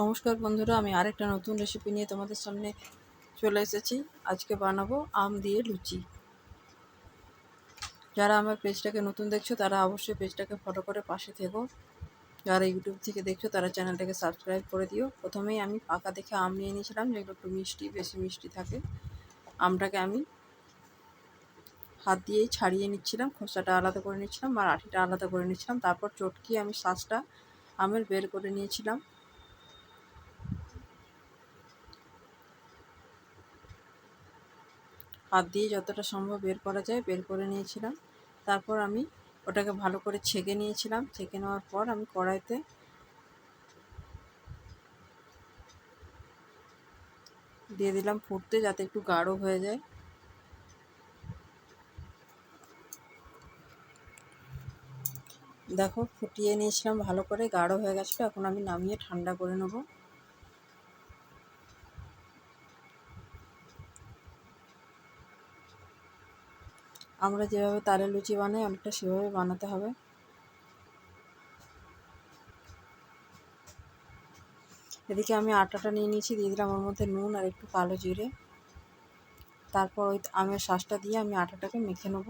নমস্কার বন্ধুরা, আমি আরেকটা নতুন রেসিপি নিয়ে তোমাদের সামনে চলে এসেছি। আজকে বানাবো আম দিয়ে লুচি। যারা আমার পেজটাকে নতুন দেখছ, তারা অবশ্যই পেজটাকে ফলো করে পাশে থেকো। যারা ইউটিউব থেকে দেখছ, তারা চ্যানেলটাকে সাবস্ক্রাইব করে দিও। প্রথমেই আমি পাকা দেখে আম নিয়ে নিয়েছিলাম, যেগুলো একটু মিষ্টি, বেশি মিষ্টি থাকে। আমটাকে আমি হাত দিয়েই ছাড়িয়ে নিচ্ছিলাম, খোসাটা আলাদা করে নিচ্ছিলাম আর আঠিটা আলাদা করে নিচ্ছিলাম। তারপর চটকি আমি শ্বাসটা আমের বের করে নিয়েছিলাম। হাত দিয়ে যতটা সম্ভব বের করা যায়, বের করে নিয়েছিলাম। তারপর আমি ওটাকে ভালো করে ছেঁকে নিয়েছিলাম। ছেঁকে নেওয়ার পর আমি কড়াইতে দিয়ে দিলাম ফুটতে যাতে একটু গাঢ় হয়ে যায়। দেখো, ফুটিয়ে নিয়েছিলাম ভালো করে, গাঢ় হয়ে গেছিল। এখন আমি নামিয়ে ঠান্ডা করে নেব। আমরা যেভাবে তালের লুচি বানাই, অনেকটা সেভাবে বানাতে হবে। এদিকে আমি আটাটা নিয়ে নিয়েছি, দিয়ে দিলাম ওর মধ্যে নুন আর একটু কালো জিরে। তারপর ওই আমের শাঁসটা দিয়ে আমি আটাটাকে মেখে নেব।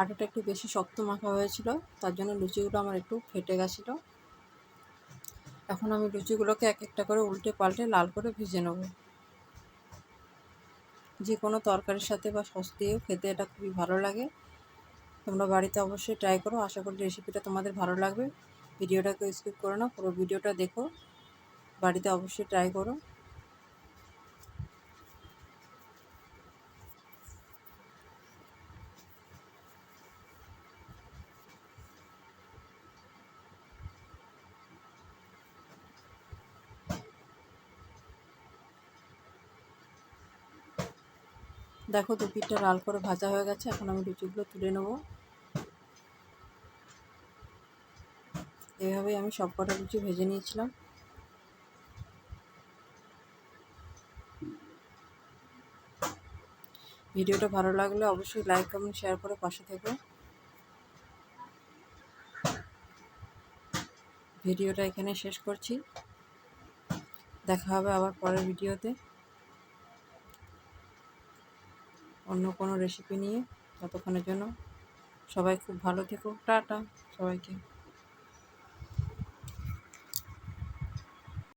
আটাটা একটু বেশি শক্ত মাখা হয়েছিল, তার জন্য লুচিগুলো আমার একটু ফেটে গেছিল। এখন আমি লুচিগুলোকে এক একটা করে উল্টে পাল্টে লাল করে ভেজে নেব। যে কোনো তরকারির সাথে বা সস দিয়েও খেতে এটা খুবই ভালো লাগে। তোমরা বাড়িতে অবশ্যই ট্রাই করো, আশা করি রেসিপিটা তোমাদের ভালো লাগবে। ভিডিওটাকে স্কিপ করো না, পুরো ভিডিওটা দেখো। বাড়িতে অবশ্যই ট্রাই করো। দেখো দু পিঠটা লাল করে ভাজা হয়ে গেছে, এখন আমি লুচিগুলো তুলে নেব। এভাবেই আমি সব কটা লুচি ভেজে নিয়েছিলাম। ভিডিওটা ভালো লাগলে অবশ্যই লাইক, কমেন্ট, শেয়ার করে পাশে থেকে। ভিডিওটা এখানে শেষ করছি। দেখা হবে আবার পরের ভিডিওতে। অন্য কোনো রেসিপি নিয়ে ততক্ষণের জন্য সবাই খুব ভালো থেকো টাটা সবাইকে।